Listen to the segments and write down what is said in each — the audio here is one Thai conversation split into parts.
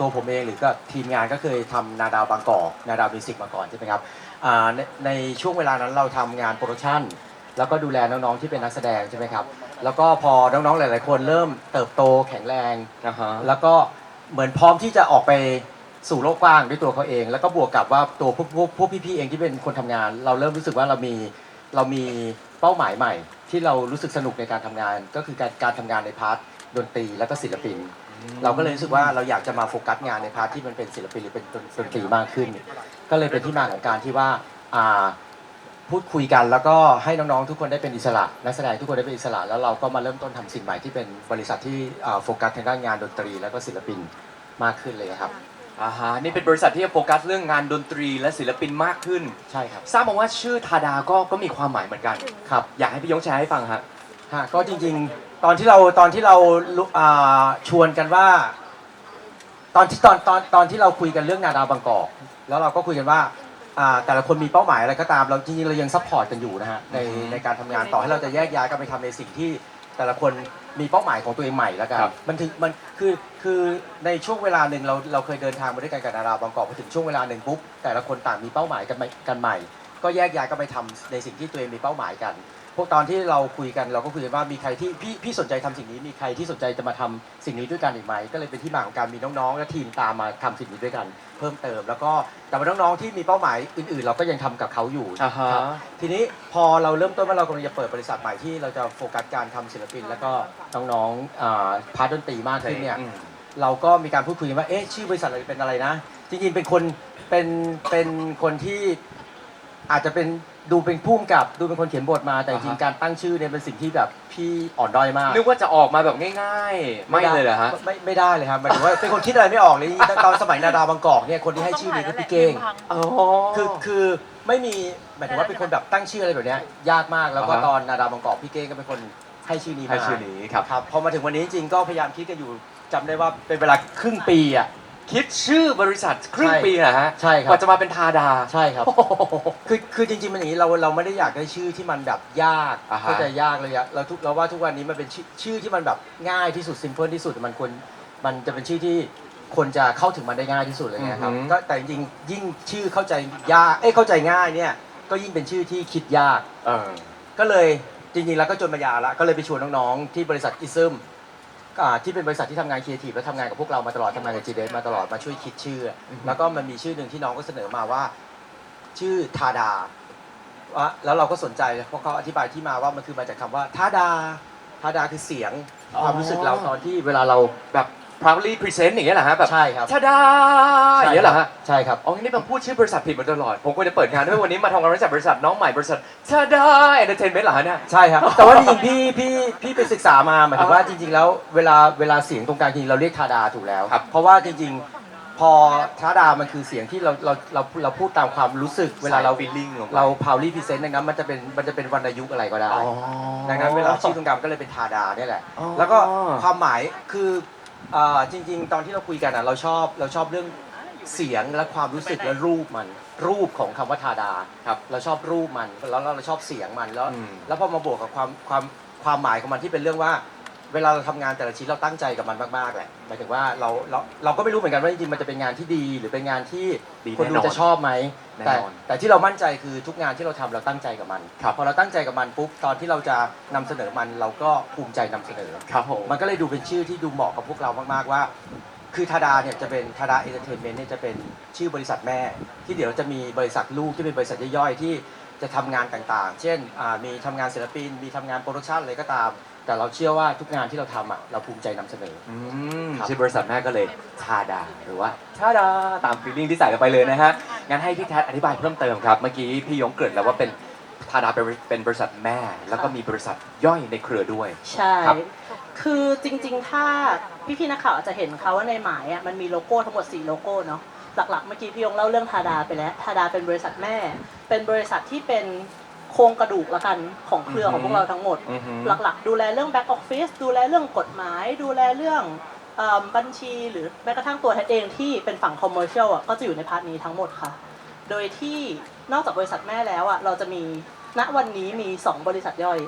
ตัวผมเองหรือก็ทีมงานก็เคยทำนาดาวบางกอกนาดาวมิวสิกมาก่อนใช่ไหมครับอ่าในในช่วงเวลานั้นเราทำงานโปรดักชันแล้วก็ดูแลน้องๆที่เป็นนักแสดงใช่ไหมครับ แล้วก็พอน้องๆหลาย ๆ คนเริ่มเติบโตแข็งแรงอ่าฮะแล้วก็เหมือนพร้อมที่จะออกไปสู่โลกกว้างด้วยตัวเขาเอง แล้วก็บวกกับว่าตัวพวกพวกพวกพี่ๆเองที่เป็นคนทำงาน เราเริ่มรู้สึกว่าเรามีเรามีเป้าหมายใหม่ ที่เรารู้สึกสนุกในการทำงาน ก็คือการการทำงานในพาร์ทดนตรีแล้วก็ศิลปิน เราก็เลยรู้สึกว่าเราอยากจะมาโฟกัสงานในพาร์ทที่มันเป็นศิลปินหรือเป็นดนตรีมากขึ้น ก็เลยเป็นที่มาของการที่ว่าอ่าพูดคุยกันแล้วก็ให้น้องๆทุกคนได้เป็นอิสระ นักแสดงทุกคนได้เป็นอิสระ แล้วเราก็มาเริ่มต้นทำสิ่งใหม่ที่เป็นบริษัทที่อ่าโฟกัสทางด้านงานดนตรีแล้วก็ศิลปินมากขึ้นเลยครับอ่าฮะนี่เป็นบริษัทที่จะโฟกัสเรื่องงานดนตรีและศิลปินมากขึ้นใช่ครับทราบมาว่าชื่อทาดาก็ก็มีความหมายเหมือนกันครับอยากให้พี่ยงแชร์ให้ฟังฮะ ฮะก็จริงๆ ตอนที่เราตอนที่เราลุอ่าชวนกันว่า ตอนที่ตอนตอนตอนที่เราคุยกันเรื่องนาดาวบางกอกแล้วเราก็คุยกันว่าอ่าแต่ละคนมีเป้าหมายอะไรก็ตามเราจริงๆเรายังซัพพอร์ตกันอยู่นะฮะในอือฮึในการทำงานต่อให้เราจะแยกย้ายกันไปทำในสิ่งที่แต่ละคนมีเป้าหมายของตัวเองใหม่แล้วกันครับ มันถึงมันคือคือในช่วงเวลาหนึ่งเราเราเคยเดินทางมาด้วยกันกับนาดาวบางกอกพอถึงช่วงเวลาหนึ่งปุ๊บแต่ละคนต่างมีเป้าหมายกันใหม่กันใหม่ ก็แยกย้ายกันไปทำในสิ่งที่ตัวเองมีเป้าหมายกัน พวกตอนที่เราคุยกันเราก็คุยกันว่ามีใครที่พี่พี่สนใจทำสิ่งนี้มีใครที่สนใจจะมาทำสิ่งนี้ด้วยกันอีกไหมก็เลยเป็นที่มาของการมีน้องๆและทีมตามมาทำสิ่งนี้ด้วยกัน เพิ่มเติม แล้วก็แต่ว่าน้องๆที่มีเป้าหมายอื่นๆ เราก็ยังทำกับเขาอยู่อ่าฮะครับทีนี้พอเราเริ่มต้นว่าเรากำลังจะเปิดบริษัทใหม่ที่เราจะโฟกัสการทำศิลปิน แล้วก็น้องๆอ่าพาร์ทดนตรีมากขึ้นเนี่ยอืมเราก็มีการพูดคุยกันว่าเอ๊ะชื่อบริษัทเราเป็นอะไรนะจริงๆเป็นคนเป็นเป็นคนที่อาจจะเป็น ดูเป็นผู้กำกับดูเป็นคนเขียนบทมาแต่จริงอ่าฮะๆการตั้งชื่อเนี่ยเป็นสิ่งที่แบบพี่อ่อนด้อยมากนึกว่าจะออกมาแบบง่ายๆ ไม่เลยเหรอฮะ ไม่ไม่ได้เลยครับหมายถึงว่าเป็นคนคิดอะไรไม่ออกเลยตอนสมัยนาดาวบางกอกเนี่ยคนที่ให้ชื่อนี้คือพี่เก้งอ๋อคือคือไม่มีหมายถึงว่าเป็นคนแบบตั้งชื่ออะไรแบบเนี้ยยากมากแล้วก็อ่าฮะตอนนาดาวบางกอกพี่เก้งก็เป็นคนให้ชื่อนี้มาให้ชื่อนี้ครับครับพอมาถึงวันนี้จริงๆก็พยายามคิดกันอยู่จำได้ว่าเป็นเวลาครึ่งปีอะ คิดชื่อบริษัทครึ่งใช่ปีนะฮะใช่คกรับว่าจะมาเป็นทาดา ใช่ครับโอ้โหคือคือจริงๆมันอย่างนี้เราเราไม่ได้อยากได้ชื่อที่มันแบบยากอ่าฮะ เข้าใจยากเลยอะเราทุกเราว่าทุกวันนี้มันเป็นชื่อชื่อที่มันแบบง่ายที่สุดซิมเพิลที่สุดมันควรมันจะเป็นชื่อที่คนจะเข้าถึงมันได้ง่ายที่สุดเลยนะครับอือหือ ก็แต่จริงๆยิ่งชื่อเข้าใจยากเอ้ยเข้าใจง่ายเนี่ยก็ยิ่งเป็นชื่อที่คิดยาก เออ ก็เลยจริงๆแล้วก็จนมายาละก็เลยไปชวนน้องๆที่บริษัทอิซึม อ่าที่เป็นบริษัทที่ทำงานครีเอทีฟและทำงานกับพวกเรามาตลอดทำงานกับจีเดมาตลอดมาช่วยคิดชื่ออแล้วก็มันมีชื่อหนึ่งที่น้องก็เสนอมาว่า ชื่อทาดาว่าแล้วเราก็สนใจเพราะเขาอธิบายที่มาว่ามันคือมาจากคำว่าทาดาทาดาคือเสียง ความรู้สึกเราตอนที่เวลาเราแบบ proudly present อย่างเงี้ยเหรอฮะแบบใช่ครับทาดาอย่างเงี้ยเหรอฮะใช่ครับอ๋อนี่ผมพูดชื่อบริษัทผิดมาตลอด ผมควรจะเปิดงานด้วยวันนี้มาทำงานบริษัทบริษัทน้องใหม่บริษัททาดาเอนเตอร์เทนเมนต์เหรอฮะเนี่ย ใช่ครับ แต่ว่าจริงๆพี่พี่พี่ไปศึกษามาหมายถึงว่าจริง ๆ แล้วเวลาเวลาเสียงตรงกลางจริงๆเราเรียกทาดาถูกแล้ว ครับเพราะว่าจริงๆ พอทาดามันคือเสียงที่เราเราเราเราพูดตามความรู้สึกเวลาเราฟีลลิ่งลงไป เราพาวลี่พรีเซนต์ดังนั้นมันจะเป็นมันจะเป็นวรรณยุกต์อะไรก็ได้อ๋อดังนั้นเวลาชื่อตรงกลางก็เลยเป็นทาดาเนี่ยแหละ อ๋อแล้วก็ความหมายคือ เอ่อจริง ๆ ตอนที่เราคุยกันอะเราชอบเราชอบเรื่องเสียงและความรู้สึกและรูปมัน รูปของคำว่าทาดาครับเราชอบรูปมันแล้วเราชอบเสียงมันแล้ว อืม แล้วพอมาบวกกับความความความหมายของมันที่เป็นเรื่องว่า เวลาเราทำงานแต่ละชิ้นเราตั้งใจกับมันมากๆแหละหมายถึงว่าเราเราเราก็ไม่รู้เหมือนกันว่าจริงๆมันจะเป็นงานที่ดีหรือเป็นงานที่ดีคนดูแน่นอนจะชอบไหมแน่แต่นอนแต่ที่เรามั่นใจคือทุกงานที่เราทำเราตั้งใจกับมันครับ พอเราตั้งใจกับมันปุ๊บตอนที่เราจะนำเสนอมันเราก็ภูมิใจนำเสนอ ครับผม มันก็เลยดูเป็นชื่อที่ดูเหมาะกับพวกเรามาก ๆ ว่า คือทาดาเนี่ยจะเป็นทาดาเอนเตอร์เทนเมนต์เนี่ยจะเป็นชื่อบริษัทแม่ ที่เดี๋ยวจะมีบริษัทลูกที่เป็นบริษัทย่อยๆที่จะทำงานต่างๆ เช่นอ่ามีทำงานศิลปิน มีทำงานโปรดักชันอะไรก็ตาม แต่เราเชื่อว่าทุกงานที่เราทำอะเราภูมิใจนำเสนอ อืมครับ ชื่อบริษัทแม่ก็เลยทาดาหรือว่าทาดาตามฟีลลิ่งที่ใส่กันไปเลยนะฮะงั้นให้พี่แท็อธิบายเพิ่มเติมครับ เมื่อกี้พี่ยงเกริดแล้วว่าเป็นทาดาเป็นเป็นบริษัทแม่ แล้วก็มีบริษัทย่อยในเครือด้วย ใช่ ครับ คือจริงๆ ถ้าพี่ๆนักข่าวอาจจะเห็นเขาว่าในหมายอะมันมีโลโก้ทั้งหมด 4 โลโก้เนาะ หลักๆ เมื่อกี้พี่ยงเล่าเรื่องทาดาไปแล้ว ทาดาเป็นบริษัทแม่ เป็นบริษัทที่เป็น โครงกระดูกละกันของเครือของพวกเราทั้งหมด อือฮึ หลักๆ ดูแลเรื่องแบ็กออฟฟิศดูแลเรื่องกฎหมาย ดูแลเรื่องเอิ่มบัญชีหรือแม้กระทั่งตัวแทนเองที่เป็นฝั่งคอมเมอร์เชียลอะก็จะอยู่ในพาร์ทนี้ทั้งหมดค่ะ โดยที่นอกจากบริษัทแม่แล้วอะเราจะมีณวันนี้มี 2 บริษัทย่อย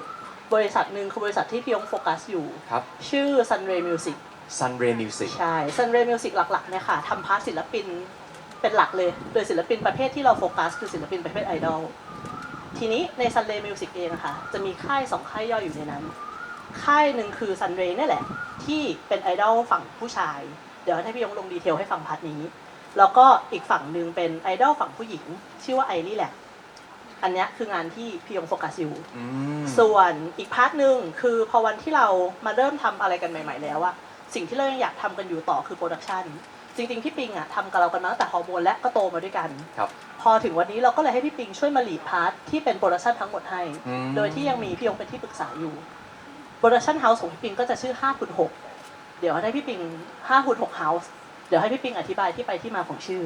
บริษัทหนึ่งคือบริษัทที่พี่ยงโฟกัสอยู่ ครับ ชื่อ Sunray Music Sunray Music ใช่ Sunray Music หลักๆเนี่ยค่ะทำพาร์ทศิลปินเป็นหลักเลย โดยศิลปินประเภทที่เราโฟกัสคือศิลปินประเภทไอดอล ทีนี้ใน Sunray Music เองอะค่ะ จะมีค่ายสองค่ายย่อยอยู่ในนั้น ค่ายหนึ่งคือ Sunray นี่แหละ ที่เป็นไอดอลฝั่งผู้ชาย เดี๋ยวให้พี่ยงลงดีเทลให้ฟังพาร์ทนี้ แล้วก็อีกฝั่งหนึ่งเป็นไอดอลฝั่งผู้หญิง ชื่อว่าไอรีแลกอันเนี้ยคืองานที่พี่ยงโฟกัสอยู่อืมส่วนอีกพาร์ทหนึ่งคือพอวันที่เรามาเริ่มทำอะไรกันใหม่ ๆ แล้วอะสิ่งที่เรายังอยากทำกันอยู่ต่อคือโปรดักชัน จริงๆพี่ปิงอะทำกับเรากันมาตั้งแต่ฮอร์โมนและก็โตมาด้วยกันครับพอถึงวันนี้เราก็เลยให้พี่ปิงช่วยมาลีดพาร์ทที่เป็นโปรดักชันทั้งหมดให้ อืม โดยที่ยังมีพี่ยงเป็นที่ปรึกษาอยู่โปรดักชันเฮาส์ของพี่ปิงก็จะชื่อ5คุณ6เดี๋ยวให้พี่ปิง5คุณ6 House เดี๋ยวให้พี่ปิงอธิบายที่ไปที่มาของชื่อ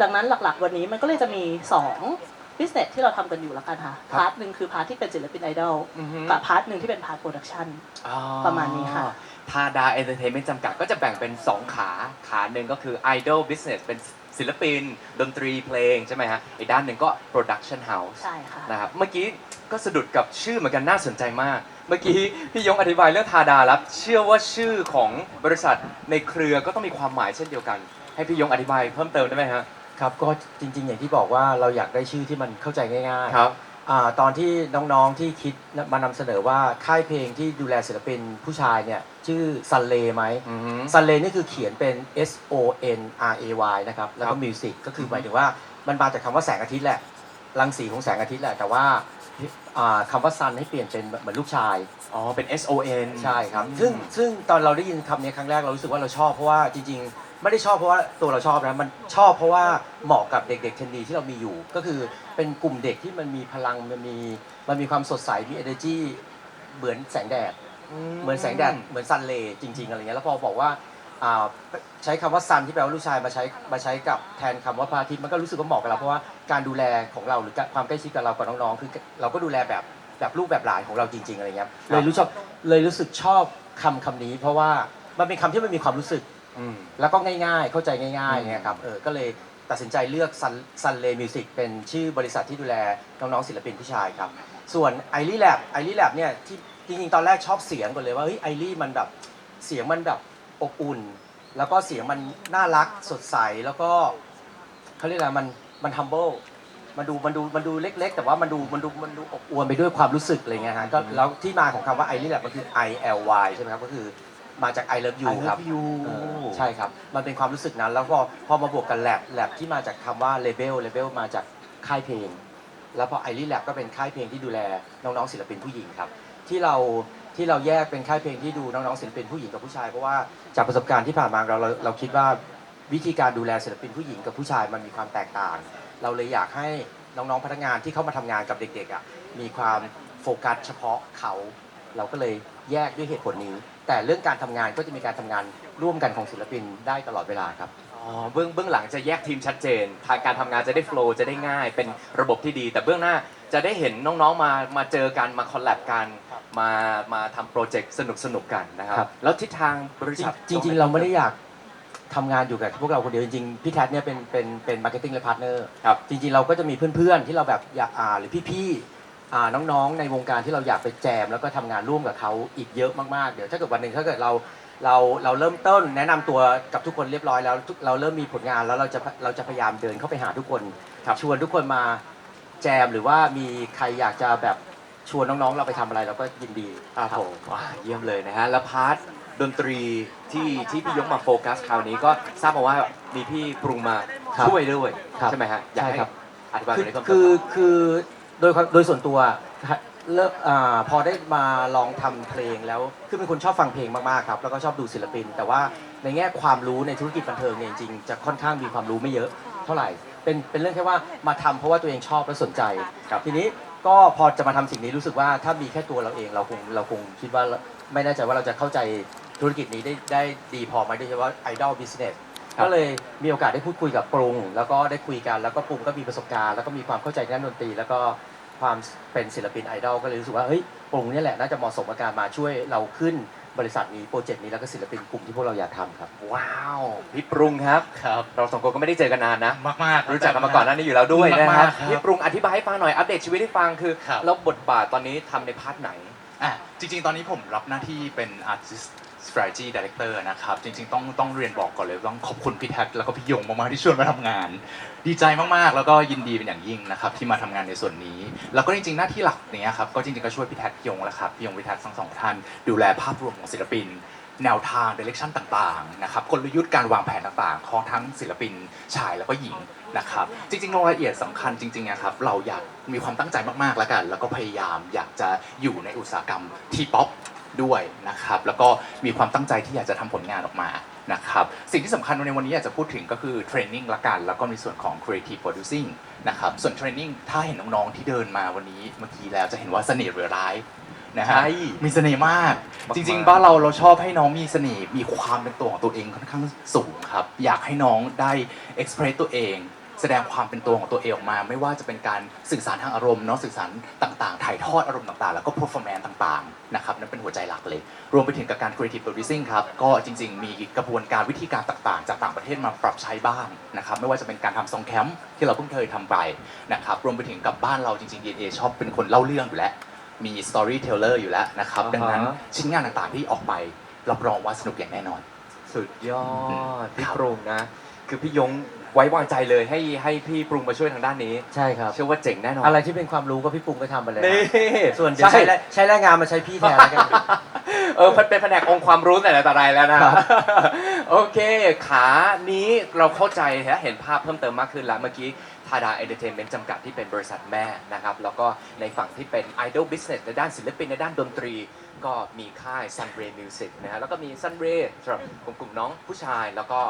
ดังนั้นหลักๆ วันนี้มันก็เลยจะมี 2 business ที่เราทำกันอยู่แล้วกันค่ะครับพาร์ทหนึ่งคือพาร์ทที่เป็นศิลปินไอดอลอือฮึกับพาร์ทหนึ่งที่เป็นพาร์ทโปรดักชันอ๋อประมาณนี้ค่ะทาดาเอนเตอร์เทนเมนต์จำกัดก็จะแบ่งเป็น 2 ขาขาหนึ่งก็คือ Idol Business เป็นศิลปิน ดนตรีเพลงใช่ไหมฮะอีกด้านหนึ่งก็ Production House ใช่ค่ะนะครับเมื่อกี้ก็สะดุดกับชื่อเหมือนกันน่าสนใจมาก เมื่อกี้พี่ยงอธิบายเรื่องทาดาแล้วเชื่อว่าชื่อของบริษัทในเครือก็ต้องมีความหมายเช่นเดียวกัน ให้พี่ยงอธิบายเพิ่มเติมได้ไหมฮะ ครับก็จริง ๆ อย่างที่บอกว่าเราอยากได้ชื่อที่มันเข้าใจง่ายๆครับอ่าตอนที่น้องๆที่คิดมานำเสนอว่าค่ายเพลงที่ดูแลศิลปินผู้ชายเนี่ยชื่อซันเลไหมอือฮึ ซันเลนี่คือเขียนเป็น S O N R A Y นะครับแล้วครัก็บมิวสิกก็คือหมายถึงว่ามันมาจากคำว่าแสงอาทิตย์แหละรังสีของแสงอาทิตย์แหละ แต่ว่าอ่าคำว่าซันให้เปลี่ยนเป็นเหมือนลูกชาย อ๋อ เป็น S O N ใช่ครับ ซึ่งซึ่งตอนเราได้ยินคำนี้ครั้งแรกเรารู้สึกว่าเราชอบเพราะว่าจริงๆ ไม่ได้ชอบเพราะว่าตัวเราชอบนะมันชอบเพราะว่าเหมาะกับเด็กๆเทนดีที่เรามีอยู่ ก็คือเป็นกลุ่มเด็กที่มันมีพลังมันมีมันมีความสดใสมี energy เหมือนแสงแดด เหมือนแสงแดดเหมือนซันเลจริง ๆอะไรเงี้ยแล้วพอบอกว่าอ่าใช้คำว่าซันที่แปลว่าลูกชายมาใช้มาใช้กับแทนคำว่าพระอาทิตย์มันก็รู้สึกว่าเหมาะกับเราเพราะว่าการดูแลของเราหรือความใกล้ชิดกับเรากับน้องๆคือเราก็ดูแลแบบแบบลูกแบบหลานของเราจริง ๆอะไรเงี้ยเลยรู้ชอบเลยรู้สึกชอบคำคำนี้ เพราะว่ามันเป็นคำที่มันมีความรู้สึก อืม แล้วก็ง่ายๆ เข้าใจง่ายๆอืมเนี่ยครับ เออ ก็เลยตัดสินใจเลือก Sun Sun Lay Music เป็นชื่อบริษัทที่ดูแลน้องๆศิลปินผู้ชายครับ ส่วน i อ l ี Lab i อ l ี Lab เนี่ยที่จริงๆ ตอนแรกชอบเสียงก่อนเลยว่าเฮ้ยไอรีมันแบบเสียงมันแบบอบอุ่น แล้วก็เสียงมันน่ารักสดใสแล้วก็เขาเรียกอะไรมันมัน humble มันดูมันดูมันดูเล็ก ๆ แต่ว่ามันดูมันดูมันดูอบอวลไปด้วยความรู้สึกอะไรเงี้ยฮะก็แล้วที่มาของคำว่า i อ l ี Lab มันคือ I L Y ใช่ไหมครับก็คือ มาจาก I love you I love ครับ you เออใช่ครับ มันเป็นความรู้สึกนั้น แล้วพอพอมาบวกกันแลบแลบที่มาจากคำว่าเลเบลเลเบลมาจากค่ายเพลง แล้วพอไอรีแลบก็เป็นค่ายเพลงที่ดูแลน้องๆศิลปินผู้หญิงครับ ที่เราที่เราแยกเป็นค่ายเพลงที่ดูน้องๆศิลปินผู้หญิงกับผู้ชาย เพราะว่าจากประสบการณ์ที่ผ่านมาเราเราเราคิดว่าวิธีการดูแลศิลปินผู้หญิงกับผู้ชายมันมีความแตกต่าง เราเลยอยากให้น้องๆพนักงานที่เข้ามาทำงานกับเด็กๆอะมีความโฟกัสเฉพาะเขา เราก็เลยแยกด้วยเหตุผลนี้ แต่เรื่องการทำงานก็จะมีการทำงานร่วมกันของศิลปินได้ตลอดเวลาครับ อ๋อเบื้องเบื้องหลังจะแยกทีมชัดเจน ทางการทำงานจะได้โฟล์จะได้ง่าย เป็นระบบที่ดี แต่เบื้องหน้าจะได้เห็นน้องๆมามาเจอกันมาคอลแลบกันมามาทำโปรเจกต์สนุกสนุกๆกันนะคครัรับ บ แล้วทิศทางบริษัทจริงๆเราไม่ได้อยากทำงานอยู่กับพวกเราคนเดียวจริงๆพี่แท็เนี่ยเป็นเป็นเป็นมาร์เก็ตติ้งและพาร์ทเนอร์ครับ จริงๆ เราก็จะมีเพื่อนๆ ที่เราแบบอยากอ่าหรือพี่ๆ อ่าน้องๆ ในวงการที่เราอยากไปแจม แล้วก็ทำงานร่วมกับเขาอีกเยอะมากๆ เดี๋ยวถ้าเกิดวันหนึ่งถ้าเกิดเราเราเราเริ่มต้นแนะนำตัวกับทุกคนเรียบร้อยแล้วทุกเราเริ่มมีผลงานแล้วเราจะเราจะพยายามเดินเข้าไปหาทุกคนครับชวนทุกคนมาแจมหรือว่ามีใครอยากจะแบบชวนน้องๆ เราไปทำอะไรเราก็ยินดีครับผมว้าเยี่ยมเลยนะฮะ แล้วพาร์ทดนตรีที่ที่พี่ยกมาโฟกัสคราวนี้ก็ทราบมาว่ามีพี่ปรุงมาครับช่วยด้วยครับใช่ไหมฮะ อยากใช่ให้ครับอธิบายคืตรงนี้เพิ่มเติม คือคือ โดยความโดยส่วนตัวเลิกอ่าพอได้มาลองทำเพลงแล้วคือเป็นคนชอบฟังเพลงมากๆครับแล้วก็ชอบดูศิลปิน แต่ว่าในแง่ความรู้ในธุรกิจบันเทิงเนี่ยจริงๆจะค่อนข้างมีความรู้ไม่เยอะเท่าไหร่ เป็นเป็นเรื่องแค่ว่ามาทำเพราะว่าตัวเองชอบและสนใจครับทีนี้ก็พอจะมาทำสิ่งนี้รู้สึกว่าถ้ามีแค่ตัวเราเองเราคงเราคงคิดว่าไม่แน่ใจว่าเราจะเข้าใจธุรกิจนี้ได้ได้ดีพอไหมโดยเฉพาะไอดอลบิสเนส ครับ ก็เลยมีโอกาสได้พูดคุยกับปรุง แล้วก็ได้คุยกันแล้วก็ปรุงก็มีประสบการณ์แล้วก็มีความเข้าใจด้านดนตรี แล้วก็ความเป็นศิลปินไอดอลก็เลยรู้สึกว่าเฮ้ยปรุงเนี่ยแหละน่าจะเหมาะสมกับการมาช่วยเราขึ้นบริษัทนี้โปรเจกต์นี้แล้วก็ศิลปินกลุ่มที่พวกเราอยากทำครับ ว้าวพี่ปรุงครับ ครับ เราสองคนก็ไม่ได้เจอกันนานนะ มากมากๆ รู้จักกันมาก่อนหน้านี้อยู่แล้วด้วยนะคมารับกๆครับพี่ปรุงอธิบายให้ฟังหน่อยอัปเดตชีวิตให้ฟังคือครับ แล้วบทบาทตอนนี้ทำในพาร์ทไหน อะจริงๆ ตอนนี้ผมรับหน้าที่เป็น artist strategy director นะครับ จริง ๆ ต้องต้องเรียนบอกก่อนเลยต้องขอบคุณพี่แท็กแล้วก็พี่ยงมากๆที่ชวนมาทำงาน ดีใจมากๆ แล้วก็ยินดีเป็นอย่างยิ่งนะครับ ที่มาทำงานในส่วนนี้ แล้วก็จริงๆหน้าที่หลักเนี้ยครับก็จริงๆก็ช่วยพี่แท็กพี่ยงแหละครับพี่ยงพี่แท็กทั้งสองท่านดูแลภาพรวมของศิลปิน แนวทาง direction ต่างๆนะครับกลยุทธ์การวางแผนต่างๆ ของทั้งศิลปินชายแล้วก็หญิงนะครับจริงๆรายละเอียดสำคัญจริงๆนะครับเราอยากมีความตั้งใจมากๆแล้วกัน แล้วก็พยายามอยากจะอยู่ในอุตสาหกรรมทีป๊อป ด้วยนะครับ แล้วก็มีความตั้งใจที่อยากจะทำผลงานออกมานะครับสิ่งที่สำคัญในวันนี้อยากจะพูดถึงก็คือเทรนนิ่งละกัน แล้วก็ในส่วนของ creative producing นะครับส่วนเทรนนิ่งถ้าเห็นน้องๆที่เดินมาวันนี้เมื่อกี้แล้วจะเห็นว่าเสน่ห์เรือร้ายนะฮะใช่มีเสน่ห์มากมากๆจริง ๆ บ้านเราเราชอบให้น้องมีเสน่ห์มีความเป็นตัวของตัวเองค่อนข้างสูงครับ อยากให้น้องได้ express ตัวเอง แสดงความเป็นตัวของตัวเองออกมา ไม่ว่าจะเป็นการสื่อสารทางอารมณ์เนาะสื่อสารต่างๆ ถ่ายทอดอารมณ์ต่างๆ แล้วก็ performance ต่างๆนะครับนั่นเป็นหัวใจหลักเลย รวมไปถึงกับการ creative producing ครับก็จริง ๆ มีกระบวนการวิธีการต่างๆ จากต่างประเทศมาปรับใช้บ้างนะครับไม่ว่าจะเป็นการทำซองแคมป์ที่เราเพิ่งเคยทำไปนะครับรวมไปถึงกับบ้านเราจริงๆ DNA ชอบเป็นคนเล่าเรื่องอยู่แล้วมี storyteller อยู่แล้วนะครับอ่าฮะดังนั้นชิ้นงานต่างๆที่ออกไปรับรองว่าสนุกอย่างแน่นอน สุดยอดพี่ครับปรุงนะ คือพี่ยง ไว้วางใจเลยให้ให้พี่ปรุงมาช่วยทางด้านนี้ ใช่ครับ เชื่อว่าเจ๋งแน่นอนอะไรที่เป็นความรู้ก็พี่ปรุงก็ทำไปเลยนี่ส่วนเดี๋ยวใช่ใช้แรงใช้แรงงานมาใช้พี่แทนแล้วกันเออมันเป็นแผนกองค์ความรู้แต่ละแต่ไรแล้วนะครับโอเค ขานี้เราเข้าใจนะเห็นภาพเพิ่มเติมมากขึ้นแล้วเมื่อกี้ทาดาเอนเตอร์เทนเมนต์จำกัดที่เป็นบริษัทแม่นะครับแล้วก็ในฝั่งที่เป็น Idol Business ในด้านศิลปินในด้านดนตรี ก็มีค่าย Sunray Music นะฮะแล้วก็มี Sunray สำหรับกลุ่มกลุ่มน้องผู้ชาย แล้วก็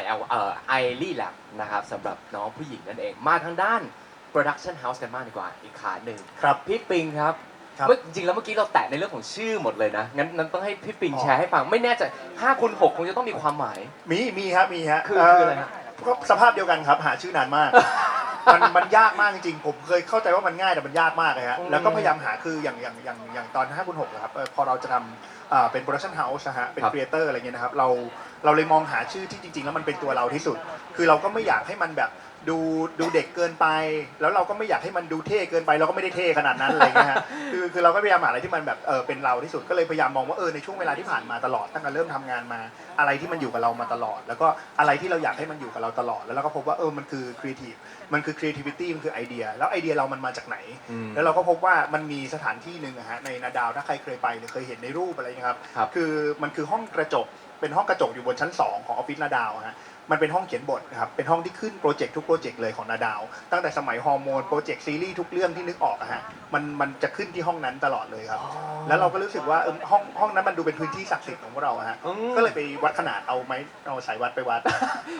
IL เอ่อ i l y Lab นะครับสำหรับน้องผู้หญิงนั่นเอง มาทางด้าน Production House กันมากดีกว่าอีกขาหนึ่งครับพี่ปิงครับครับ เมื่อจริงๆแล้วเมื่อกี้เราแตะในเรื่องของชื่อหมดเลยนะ งั้นนั้นต้องให้พี่ปิงอ๋อแชร์ให้ฟัง ไม่แน่ใจ5คูณ6คงจะต้องมีความหมาย มีมีครับมีฮะคือคืออะไรฮะก็สภาพเดียวกันครับ หาชื่อนานมาก มันมันยากมากจริงๆ ผมเคยเข้าใจว่ามันง่ายแต่มันยากมากเลยฮะอืมแล้วก็พยายามหาคืออย่างอย่างอย่างอย่างตอน5คูณ6นะครับเอ่อพอเราจะทำอ่าเป็นโปรดักชันเฮาส์นะฮะ เป็นครับ ครีเอเตอร์อะไรเงี้ยนะครับ เราเราเลยมองหาชื่อที่จริง ๆ แล้วมันเป็นตัวเราที่สุด คือเราก็ไม่อยากให้มันแบบ ดูดูเด็กเกินไป แล้วเราก็ไม่อยากให้มันดูเท่เกินไป เราก็ไม่ได้เท่ขนาดนั้นอะไรเงี้ยฮะคือคือเราก็พยายามหาอะไรที่มันแบบเออเป็นเราที่สุดก็เลยพยายามมองว่าเออในช่วงเวลาที่ผ่านมาตลอดตั้งแต่เริ่มทำงานมา อะไรที่มันอยู่กับเรามาตลอด แล้วก็อะไรที่เราอยากให้มันอยู่กับเราตลอดแล้วเราก็พบว่าเออมันคือครีเอทีฟมันคือ creativity มันคือไอเดีย แล้วไอเดียเรามันมาจากไหนอืมแล้วเราก็พบว่ามันมีสถานที่หนึ่งอะฮะในนาดาวถ้าใครเคยไปหรือเคยเห็นในรูปอะไรเงี้ยครับครับคือมันคือห้องกระจกเป็นห้องกระจกอยู่บนชั้น 2 ของออฟฟิศนาดาวอะฮะ มันเป็นห้องเขียนบทนะครับ เป็นห้องที่ขึ้นโปรเจกต์ทุกโปรเจกต์เลยของนาดาว ตั้งแต่สมัยฮอร์โมนโปรเจกต์ซีรีส์ทุกเรื่องที่นึกออกอะฮะ มันมันจะขึ้นที่ห้องนั้นตลอดเลยครับ แล้วเราก็รู้สึกว่าเออห้องห้องนั้นมันดูเป็นพื้นที่ศักดิ์สิทธิ์ของพวกเราอะฮะอืมก็เลยไปวัดขนาดเอาไม้เอาสายวัดไปวัด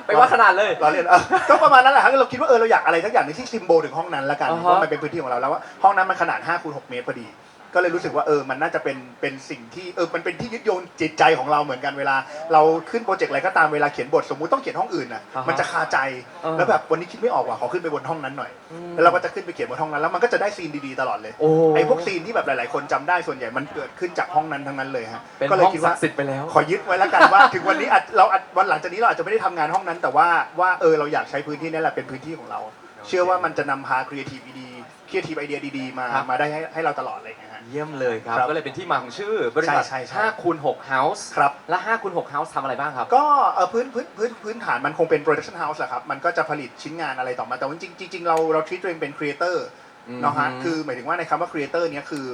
ไปว่าขนาดเลยเราเรียนเออก็ประมาณนั้นแหละครับเราคิดว่าเออเราอยากอะไรสักอย่างหนึงที่ซิมโบลถึงห้องนั้นละกันอ่าฮะเพราะมันเป็นพื้นที่ของเราแล้วว่าห้องนั้นมันขนาด5คูณ6เมตรพอดี ก็เลยรู้สึกว่าเออมันน่าจะเป็นเป็นสิ่งที่เออมันเป็นที่ยึดโยงจิตใจของเราเหมือนกันเวลา เราขึ้นโปรเจกต์อะไรก็ตามเวลาเขียนบทสมมุติต้องเขียนห้องอื่นน่ะอ่าฮะมันจะคาใจเออแล้วแบบวันนี้คิดไม่ออกว่ะขอขึ้นไปบนห้องนั้นหน่อยแล้วเราก็จะขึ้นไปเขียนบนห้องนั้นแล้วมันก็จะได้ซีนดีๆตลอดเลยโอ้ไอ้พวกซีนที่แบบหลาย ๆ คนจำได้ส่วนใหญ่มันเกิดขึ้นจากห้องนั้นทั้งนั้นเลยฮะเป็นก็เลยห้องคิดศัว่า กดิ์สิทธิ์ไปแล้ว ขอยึดไว้แล้วกันว่า ถึงวันนี้อาจเราอาจวันหลังจากนี้เราอาจจะไม่ได้ทำงานห้องนั้น แต่ว่าว่าเออเราอยากใช้พื้นที่นี้แหละเป็นพื้นที่ของเรา เชื่อว่ามันจะนำพาครีเอทีฟดี ครีเอทีฟไอเดียดีๆ มาครับ มาได้ให้ให้เราตลอดเลยนะฮะ เยี่ยมเลยครับ ครับก็เลยเป็นที่มาของชื่อบริษัทใช่ใช่ใช่ 5คูณ6 House ครับ และ5คูณ6 House ทำอะไรบ้างครับ ก็เออพื้นพื้นพื้นพื้นฐานมันคงเป็น production house แหละครับ มันก็จะผลิตชิ้นงานอะไรต่อมา แต่ว่าจริงๆจริงๆเราเราทีตัวเองเป็น creator อืม เนาะฮะคือหมายถึงว่าในคำว่า creator เนี้ยคือ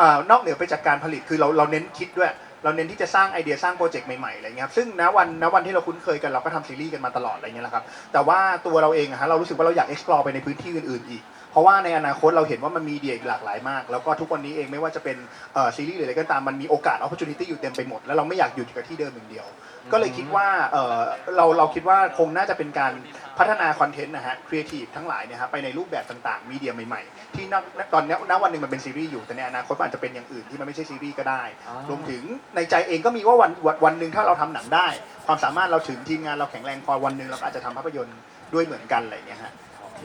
อ่านอกเหนือไปจากการผลิตคือเราเราเน้นคิดด้วย เราเน้นที่จะสร้างไอเดียสร้างโปรเจกต์ใหม่ๆอะไรเงี้ยครับซึ่งณวันณวันที่เราคุ้นเคยกันเราก็ทำซีรีส์กันมาตลอดอะไรเงี้ยแหละครับแต่ว่าตัวเราเองอะฮะเรารู้สึกว่าเราอยาก explore ไปในพื้นที่อื่นๆอีก เพราะว่าในอนาคตเราเห็นว่ามันมีเดียอีกหลากหลายมาก แล้วก็ทุกวันนี้เองไม่ว่าจะเป็นเอ่อซีรีส์หรืออะไรก็ตามมันมีโอกาส opportunity อยู่เต็มไปหมด แล้วเราไม่อยากหยุดอยู่กับที่เดิมอย่างเดียว ก็เลยคิดว่าเอ่อเราเราคิดว่าคงน่าจะเป็นการพัฒนาคอนเทนต์นะฮะครีเอทีฟทั้งหลายเนี่ยฮะไปในรูปแบบต่างๆมีเดียใหม่ๆ ที่ณตอนเนี้ยณวันหนึ่งมันเป็นซีรีส์อยู่แต่ในอนาคตมันอาจจะเป็นอย่างอื่นที่มันไม่ใช่ซีรีส์ก็ได้อ๋อรวมถึงในใจเองก็มีว่าวันวันวันหนึ่งถ้าเราทำหนังได้ ความสามารถเราถึงทีมงานเราแข็งแรงพอวันหนึ่งเราก็อาจจะทำภาพยนตร์ด้วยเหมือนกันอะไรอย่างเงี้ยฮะ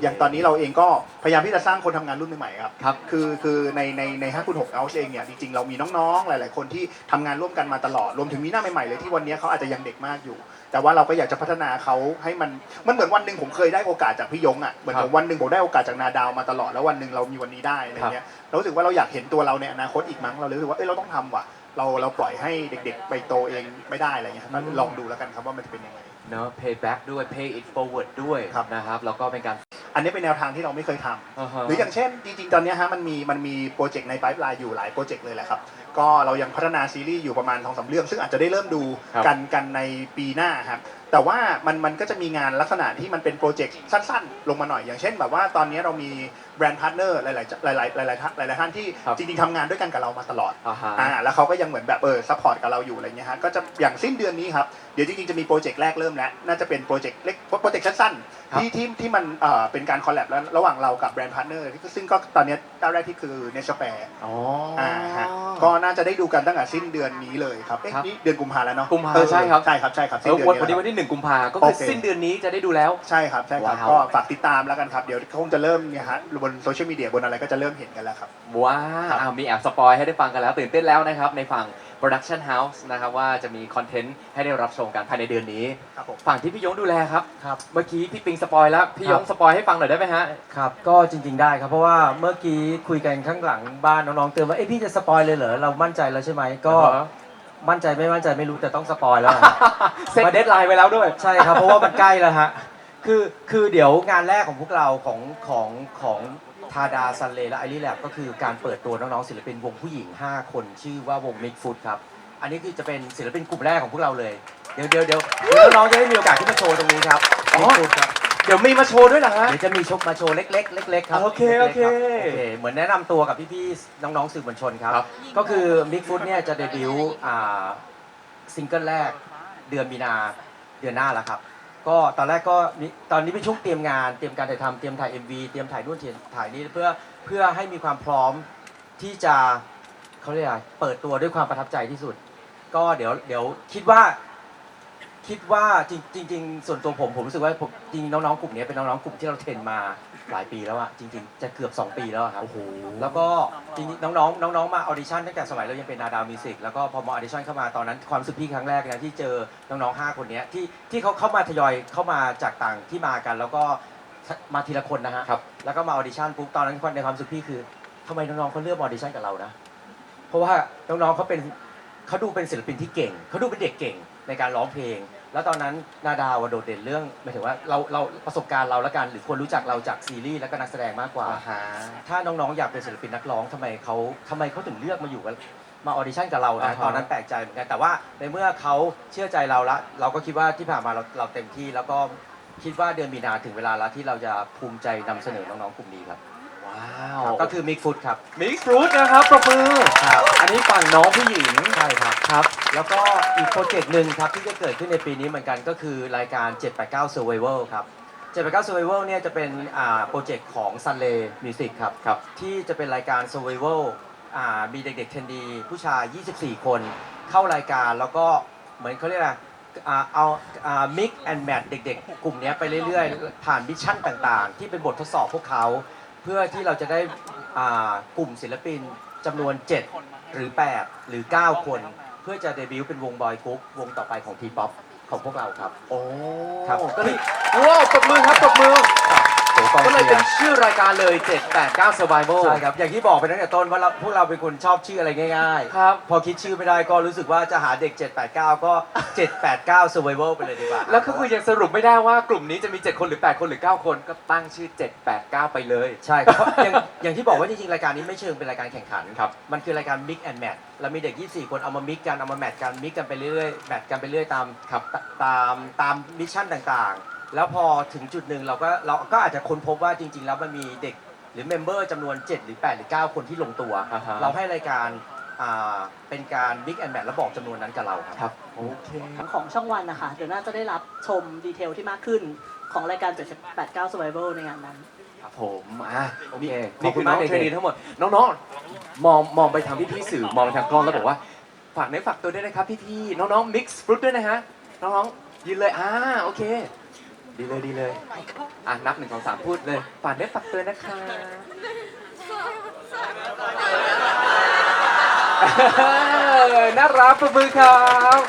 อย่างตอนนี้เราเองก็พยายามที่จะสร้างคนทำงานรุ่นใหม่ๆครับ ครับ คือคือในในใน5คูณ6 House เองเนี่ยจริงๆเรามีน้องๆ หลาย ๆ คนที่ทำงานร่วมกันมาตลอดรวมถึงมีหน้าใหม่ๆเลยที่วันนี้เขาอาจจะยังเด็กมากอยู่ แต่ว่าเราก็อยากจะพัฒนาเขาให้มันมันเหมือนวันหนึ่งผมเคยได้โอกาสจากพี่ยงอะเหมือนครับผมวันหนึ่งผมได้โอกาสจากนาดาวมาตลอดแล้ววันหนึ่งเรามีวันนี้ได้อะไรเงี้ยเรารู้สึกว่าเราอยากเห็นตัวเราในอนาคตอีกมั้งเราเลยรู้สึกว่าเอ้ยเราต้องทำว่ะ เราเราปล่อยให้เด็ก ๆ ไปโตเองไม่ได้อะไรเงี้ยครับก็ลองดูแล้วกันครับว่ามันจะเป็นยังไง เนาะ pay back ด้วย pay it forward ด้วยครับ นะครับ แล้วก็เป็นการ อันนี้เป็นแนวทางที่เราไม่เคยทำาฮะหรืออย่างเช่นจริงๆ ตอนเนี้ยฮะมันมีมันมีโปรเจกต์ในไ i ์ไลน์อยู่หลายโปรเจกต์เลยแหละครับ ก็เรายังพัฒนาซีรีส์อยู่ประมาณสองสาเรื่อง ซึ่งอาจจะได้เริ่มดูครับ กันกันในปีหน้าครับแต่ว่ามันมันก็จะมีงานลักษณะที่มันเป็นโปรเจกต์สั้นๆ ลงมาหน่อยอย่างเช่น แบบว่าตอนนี้เรามีแบรนด์พาร์ทเนอร์หลายๆหลายๆหลายๆท่านหลายๆท่านที่ครับจริงๆทำงานด้วยกันกับเรามาตลอดอ่าฮะอ่าแล้วเขาก็ยังเหมือนแบบเออซัพพอร์ตกับเราอยู่อะไรเงี้ยฮะก็จะอย่างสิ้นเดือนนี้ครับเดี๋ยวจริงๆจะมีโปรเจกต์แรกเริ่มแล้วน่าจะเป็นโปรเจกต์เล็กโปรเจกต์สั้นครับๆที่ที่ที่มันเอ่อเป็นการคอลแลบแล้วระหว่างเรากับแบรนด์พาร์ทเนอร์ซึ่งก็ตอนเนี้ยเจ้าแรกที่คือเนสแปร์ อ๋ออ่าฮะก็น่าจะได้ดูกันตั้งแต่สิ้นเดือนนี้เลยครับเอ๊ะครับนี่เดือนกุมภาแล้วเนาะกุมภาเออใช่ครับ ใช่ครับใช่ครับเอสิ้นอเดือนวันนี้วันนี้แล้ววันที่หนึ่งกุมภาก็คือโอเค สิ้นเดือนนี้จะได้ดูแล้ว ใช่ครับใช่ครับว้าว ก็ฝากติดตามแล้วกันครับ เดี๋ยวคงจะเริ่มเนี่ยฮะบนโซเชียลมีเดียบนอะไรก็จะเริ่มเห็นกันแล้วครับ ว้าครับ วมีแอบสปอยให้ได้ฟังกันแล้ว ตื่นเต้นแล้วนะครับ ในฝั่ง Production House นะครับว่าจะมีคอนเทนต์ให้ได้รับชมกันภายในเดือนนี้ ครับผม ฝั่งที่พี่ยงดูแลครับ ครับ เมื่อกี้พี่ปิงสปอยแล้ว พี่ยงครับสปอยให้ฟังหน่อยได้ไหมฮะ ครับ ก็จริง ๆ ได้ครับ เพราะว่าเมื่อกี้คุยกันข้างหลังบ้านน้องๆเตือนว่า เอ้พี่จะสปอยเลยเหรอ เรามั่นใจแล้วใช่ไหม ก็อ่าฮะ มั่นใจไม่มั่นใจไม่รู้แต่ต้องสปอยแล้วอะเซตเดทไลน์ไว้แล้วด้วย ใช่ครับ เพราะว่ามันใกล้แล้วฮะ คือคือเดี๋ยวงานแรกของพวกเราของของของทาดาซันเลและไอรีแลบก็คือการเปิดตัวน้องๆศิลปินวงผู้หญิง 5 คนชื่อว่าวงมิกฟุตครับ อันนี้คือจะเป็นศิลปินกลุ่มแรกของพวกเราเลย เดี๋ยวเดี๋ยวเดี๋ยวเดี๋ยวน้องๆจะได้มีโอกาสที่มาโชว์ตรงนี้ครับอ๋อ Mix Food ครับ เดี๋ยวมีมาโชว์ด้วยเหรอฮะ เดี๋ยวจะมีชกมาโชว์เล็กๆเล็กๆครับโอเคล็กๆโอเครับโอเค เหมือนแนะนำตัวกับพี่ๆน้องๆสื่อมวลชนครับ ครับ ก็คือมิกฟุตเนี่ยจะเดบิวต์อ่าซิงเกิลแรกเดือนมีนาเดือนหน้าแล้วครับ ก็ตอนแรกก็มีตอนนี้เป็นช่วงเตรียมงานเตรียมการถ่ายทำเตรียมถ่าย MV เตรียมถ่ายนู่นเตรียมถ่ายนี่เพื่อเพื่อให้มีความพร้อมที่จะเขาเรียกอะไรเปิดตัวด้วยความประทับใจที่สุด ก็เดี๋ยวเดี๋ยวคิดว่า คิดว่าจริงจริงๆส่วนตัวผมผมรู้สึกว่าผมจริงๆน้องๆกลุ่มนี้เป็นน้องๆกลุ่มที่เราเทรนมาหลายปีแล้วอะจริง ๆ จะเกือบ 2 ปีแล้วอะครับโอ้โหแล้วก็จริงๆน้องๆน้องๆมาออดิชั่นตั้งแต่สมัยเรายังเป็นนาดาวมิวสิกแล้วก็พอมาออดิชั่นเข้ามาตอนนั้นความรู้สึกพี่ครั้งแรกนะที่เจอน้องๆห้าคนเนี้ยที่ที่เขาเข้ามาทยอยเข้ามาจากต่างที่มากัน แล้วก็มาทีละคนนะฮะครับแล้วก็มาออดิชั่นปุ๊บตอนนั้นในความรู้สึกพี่คือทำไมน้องๆเขาเลือกมาออดิชั่นกับเรานะเพราะว่าน้องๆเขาเป็นเขาดูเป็นศิลปินที่เก่งเขาดูเป็นเด็กเก่งในการร้องเพลง แล้วตอนนั้นนาดาวอะโดดเด่นเรื่องหมายถึงว่าเราเราประสบการณ์เราละกันหรือคนรู้จักเราจากซีรีส์แล้วก็นักแสดงมากกว่าอ่า ฮะ ถ้าน้องๆอยากเป็นศิลปินนักร้องทำไมเขาทำไมเขาถึงเลือกมาอยู่กันมาออดิชั่นกับเราอ่านะฮะ ตอนนั้นแปลกใจเหมือนกันแต่ว่าในเมื่อเขาเชื่อใจเราละเราก็คิดว่าที่ผ่านมาเราเราเต็มที่ แล้วก็คิดว่าเดือนมีนาถึงเวลาแล้วที่เราจะภูมิใจนำเสนอน้องๆกลุ่มนี้ครับ ว้าวก็คือมิกฟุตครับ มิกซ์ฟรุตนะครับปรบมือครับ อันนี้ฝั่งน้องผู้หญิง ใช่ครับครับ แล้วก็อีกโปรเจกต์หนึ่งครับที่จะเกิดขึ้นในปีนี้เหมือนกันก็คือรายการ 789 Survival ครับ 789 Survival เนี่ยจะเป็นอ่าโปรเจกต์ของ Sunlay Music ครับครับ ที่จะเป็นรายการ Survival อ่ามีเด็กๆเทนดี ผู้ชาย 24 คน เข้ารายการแล้วก็เหมือนเขาเรียกอะไรอ่าเอาอ่า mix and match เด็กๆ กลุ่มเนี้ยไปเรื่อยๆ ผ่านมิชชั่นต่างๆ ที่เป็นบททดสอบพวกเขาเพื่อที่เราจะได้อ่ากลุ่มศิลปินจำนวน 7 หรือ 8 หรือ 9 คน เพื่อจะเดบิวต์เป็นวงบอยกรุ๊ปวงต่อไปของทีป๊อปของพวกเราครับ โอ้ครับ ก็เลยว้าวปรบมือครับปรบมือ โอ้กองก็เลยเชีเป็ยนร์ชื่อรายการเลย 789 Survival ใช่ครับ อย่างที่บอกไปตั้งแต่ต้นว่าเราพวกเราเป็นคนชอบชื่ออะไรง่ายครับ ๆ พอคิดชื่อไม่ได้ก็รู้สึกว่าจะหาเด็ก 789 ก็ 789 Survival ไปเลยดีกว่าแล้วก็คือยังสรุปไม่ได้ว่ากลุ่มนี้จะมี 7 คนหรือ 8 คนหรือ 9 คนก็ตั้งชื่อ 789 ไปเลย ใช่ครับเพราะอย่างอย่างที่บอกว่าจริงๆ รายการนี้ไม่เชิงเป็นรายการแข่งขันครับ มันคือรายการ mix and match เรามีเด็ก 24 คนเอามา mix กันเอามาแมทกัน mix กันไปเรื่อยๆแมทกันไปเรื่อยตามครับตตามตามมิชชั่นต่างๆ แล้วพอถึงจุดหนึ่งเราก็เราก็อาจจะค้นพบว่าจริง ๆ แล้วมันมีเด็กหรือเมมเบอร์จำนวน 7 หรือ 8 หรือ 9 คนที่ลงตัว อ่าฮะ เราให้รายการอ่าเป็นการ mix and match แล้วบอกจำนวนนั้นกับเราครับ ครับ โอเค ของช่องวันนะคะเดี๋ยวน่าจะได้รับชมดีเทลที่มากขึ้นของรายการ 789 Survival ในงานนั้น ครับผมอะโอเคนี่ขอบคุคือณน้มาอกงเด็กๆเทรนนีทั้งหมด น้องๆ มองมองไปทางพี่ๆสื่อ มองไปทางกล้องแล้วบอกว่า ฝากเนื้อฝากตัวด้วยนะครับพี่ๆ น้องๆ mix fruit ด้วยนะฮะ น้องๆ ยืนเลย อ่า โอเค ดีเลยดีเลยอะนับหนึ่งสองสามพูดเลยฝากเนื้อฝากตัวนะคะเออน่ารักประมือครับ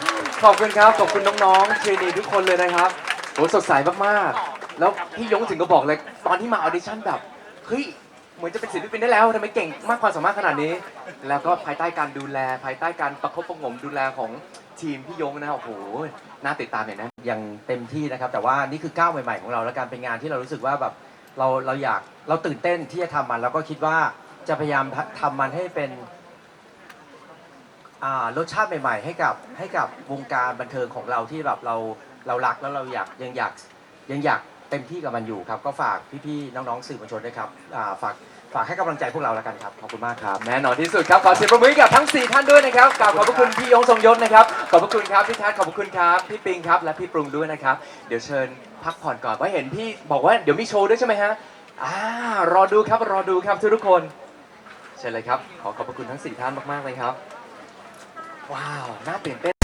ขอบคุณครับขอบคุณน้องๆเทรนนีทุกคนเลยนะครับโอ้สดใสมากๆ แล้วพี่ยงถึงก็บอกเลย ตอนที่มาออดิชั่นแบบเฮ้ยเหมือนจะเป็นศิลปินได้แล้วทำไมเก่งมากความสามารถขนาดนี้ แล้วก็ภายใต้การดูแลภายใต้การประคบประหงมดูแลของ ทีมพี่ยงนะโอ้โหน่าติดตามอย่างนั้นยังเต็มที่นะครับ แต่ว่านี่คือก้าวใหม่ๆของเราและการเป็นงานที่เรารู้สึกว่าแบบเราเราอยากเราตื่นเต้นที่จะทำมันแล้วก็คิดว่าจะพยายามทำมันให้เป็นรสชาติใหม่ ๆ ให้กับให้กับวงการบันเทิงของเราที่แบบเราเรารักแล้วเราอยากยังอยากยังอยากเต็มที่กับมันอยู่ครับ ก็ฝากพี่ๆน้องๆสื่อมวลชนด้วยครับฝาก ฝากให้กำลังใจพวกเราแล้วกันครับ ขอบคุณมากครับ แน่นอนที่สุดครับขอเสียงปรบมือให้กับทั้ง 4 ท่านด้วยนะครับกราบขอบพระคุณพี่ยงทรงยศนะครับ ขอบพระคุณครับพี่แทัศน์ขอบพระคุณครับพี่ปิงครับและพี่ปรุงด้วยนะครับ เดี๋ยวเชิญพักผ่อนก่อนว่าะเห็นพี่บอกว่าเดี๋ยวมีโชว์ด้วยใช่ไหมฮะอ่ารอดูครับรอดูครับทุกๆคนเชิญเลยครับ ขอขอบพระคุณทั้ง 4 ท่านมากๆเลยครับ ว้าวน่าตื่นเต้น